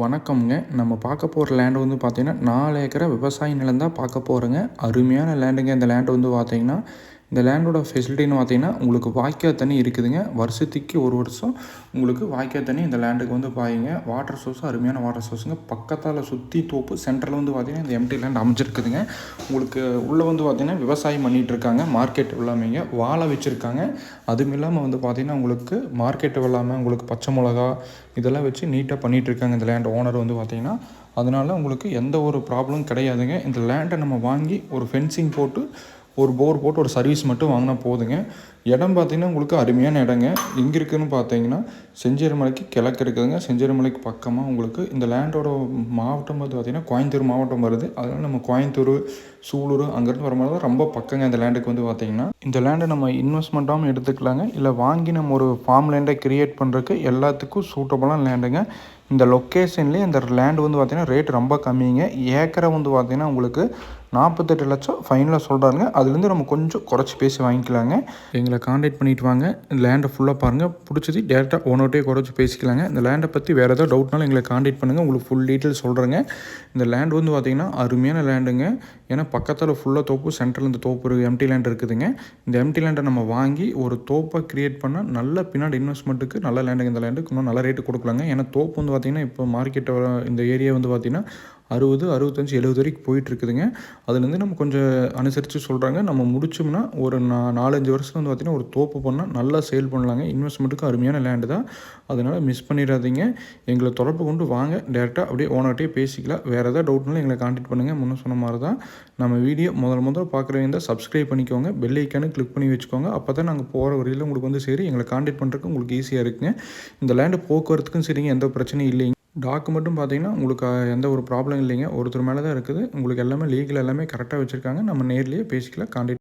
வணக்கம்ங்க. நம்ம பார்க்க போகிற லேண்டு வந்து பார்த்திங்கன்னா நாலு ஏக்கரை விவசாய நிலம் தான் பார்க்க போகிறோங்க அருமையான லேண்டுங்க இந்த லேண்டு வந்து பார்த்திங்கன்னா இந்த லேண்டோட ஃபெசிலிட்டின்னு பார்த்தீங்கன்னா உங்களுக்கு வாய்க்கால் தண்ணி இருக்குதுங்க. வருஷத்துக்கு ஒரு வருஷம் உங்களுக்கு வாய்க்கால் தண்ணி இந்த லேண்டுக்கு வந்து பாயுங்க. வாட்டர் சோர்ஸ் அருமையான வாட்டர் சோர்ஸுங்க பக்கத்தால் சுற்றி தோப்பு சென்டரில் வந்து பார்த்திங்கன்னா இந்த எம்டி லேண்ட் அமைஞ்சிருக்குதுங்க. உங்களுக்கு உள்ளே வந்து பார்த்திங்கன்னா விவசாயம் பண்ணிகிட்ருக்காங்க மார்க்கெட் எல்லாமேங்க. வாழை வச்சுருக்காங்க. அதுவும் இல்லாமல் வந்து பார்த்திங்கன்னா உங்களுக்கு மார்க்கெட் இல்லாமல் உங்களுக்கு பச்சை மிளகா இதெல்லாம் வச்சு நீட்டாக பண்ணிகிட்டு இருக்காங்க இந்த லேண்ட் ஓனர் வந்து பார்த்திங்கன்னா. அதனால் உங்களுக்கு எந்த ஒரு ப்ராப்ளமும் கிடையாதுங்க. இந்த லேண்டை நம்ம வாங்கி ஒரு ஃபென்சிங் போட்டு ஒரு போர் போட்டு ஒரு சர்வீஸ் மட்டும் வாங்கினா போதுங்க. இடம் பார்த்தீங்கன்னா உங்களுக்கு அருமையான இடங்க. எங்கே இருக்குதுன்னு பார்த்தீங்கன்னா செஞ்சேரிமலைக்கு கிழக்கு இருக்குதுங்க. செஞ்சேரி மலைக்கு பக்கமாக உங்களுக்கு இந்த லேண்டோட மாவட்டம் வந்து பார்த்திங்கன்னா கோயம்புத்தூர் மாவட்டம் வருது. அதனால் நம்ம கோயம்புத்தூர் சூலூர் அங்கேருந்து வர மாதிரி தான் ரொம்ப பக்கங்க இந்த லேண்டுக்கு வந்து பார்த்திங்கன்னா. இந்த லேண்டை நம்ம இன்வெஸ்ட்மெண்ட்டாகவும் எடுத்துக்கலாங்க. இல்லை வாங்கி நம்ம ஒரு ஃபார்ம் லேண்டை கிரியேட் பண்ணுறதுக்கு எல்லாத்துக்கும் சூட்டபுளான லேண்டுங்க இந்த லொக்கேஷன்லேயே இந்த லேண்டு வந்து பார்த்திங்கன்னா ரேட் ரொம்ப கம்மிங்க. ஏக்கரை வந்து பார்த்திங்கன்னா உங்களுக்கு நாற்பத்தெட்டு லட்சம் ஃபைனலாக சொல்கிறாங்க அதுலேருந்து நம்ம கொஞ்சம் குறைச்சி பேசி வாங்கிக்கலாங்க. எங்களை காண்டாக்ட் பண்ணிட்டு வாங்க. லேண்டை ஃபுல்லாக பாருங்கள் பிடிச்சது டேரெக்டாக ஓனர்ட்டே குறைச்சி பேசிக்கலாங்க. இந்த லேண்டை பற்றி வேறு ஏதாவது டவுட்னாலும் எங்களை காண்டாக்ட் பண்ணுங்கள் உங்களுக்கு ஃபுல் டீட்டெயில் சொல்கிறேங்க இந்த லேண்ட் வந்து பார்த்திங்கன்னா அருமையான லேண்டுங்க ஏன்னா பக்கத்தில் ஃபுல்லாக தோப்பு சென்ட்ரல் இந்த தோப்பு எம்டி லேண்ட் இருக்குதுங்க. இந்த எம்டி லேண்டை நம்ம வாங்கி ஒரு தோப்பை க்ரியேட் பண்ணால் நல்ல பின்னாடி இன்வெஸ்ட்மெண்ட்டுக்கு நல்ல லேண்டுங்க இந்த லேண்டுக்கு இன்னும் நல்ல ரேட்டு கொடுக்கலாங்க. ஏன்னா தோப்பு வந்து பார்த்திங்கன்னா இப்போ மார்க்கெட்டை இந்த ஏரியா வந்து பார்த்திங்கன்னா அறுபது அறுபத்தஞ்சி எழுபது வரைக்கும் போயிட்டுருக்குதுங்க. அதுலேருந்து நம்ம கொஞ்சம் அனுசரித்து சொல்கிறாங்க நம்ம முடிச்சோம்னா ஒரு நா நாலஞ்சு வருஷம் வந்து பார்த்திங்கன்னா ஒரு தோப்பு பண்ணால் நல்லா சேல் பண்ணலாங்க. இன்வெஸ்ட்மெண்ட்டுக்கு அருமையான லேண்டு தான். அதனால் மிஸ் பண்ணிடாதீங்க. எங்களை தொடர்பு கொண்டு வாங்க. டேரெக்டாக அப்படியே ஓனர்கிட்டே பேசிக்கலாம். வேறு ஏதாவது டவுட்னாலும் எங்களை காண்டாக்ட் பண்ணுங்கள் முன்னே சொன்ன மாதிரி தான். நம்ம வீடியோ முதல் முதல் பார்க்குறவங்க இருந்தால் சப்ஸ்கிரைப் பண்ணிக்கோங்க. பெல் ஐக்கானு கிளிக் பண்ணி வச்சுக்கோங்க. அப்போ தான் நாங்கள் போகிற வரையில் உங்களுக்கு வந்து சரி எங்களை காண்டாக்ட் பண்ணுறதுக்கு உங்களுக்கு ஈஸியாக இருக்குங்க. இந்த லேண்டு போக்குவரத்துக்கும் சரிங்க. எந்த பிரச்சனையும் இல்லைங்க. டாக்குமெண்ட்டும் பார்த்தீங்கன்னா உங்களுக்கு எந்த ஒரு ப்ராப்ளம் இல்லைங்க. ஒருத்தர் மேலே தான் இருக்குது. உங்களுக்கு எல்லாமே லீகல் எல்லாமே கரெக்டாக வச்சுருக்காங்க. நம்ம நேர்லேயே பேசிக்கலாம். காண்டாக்ட்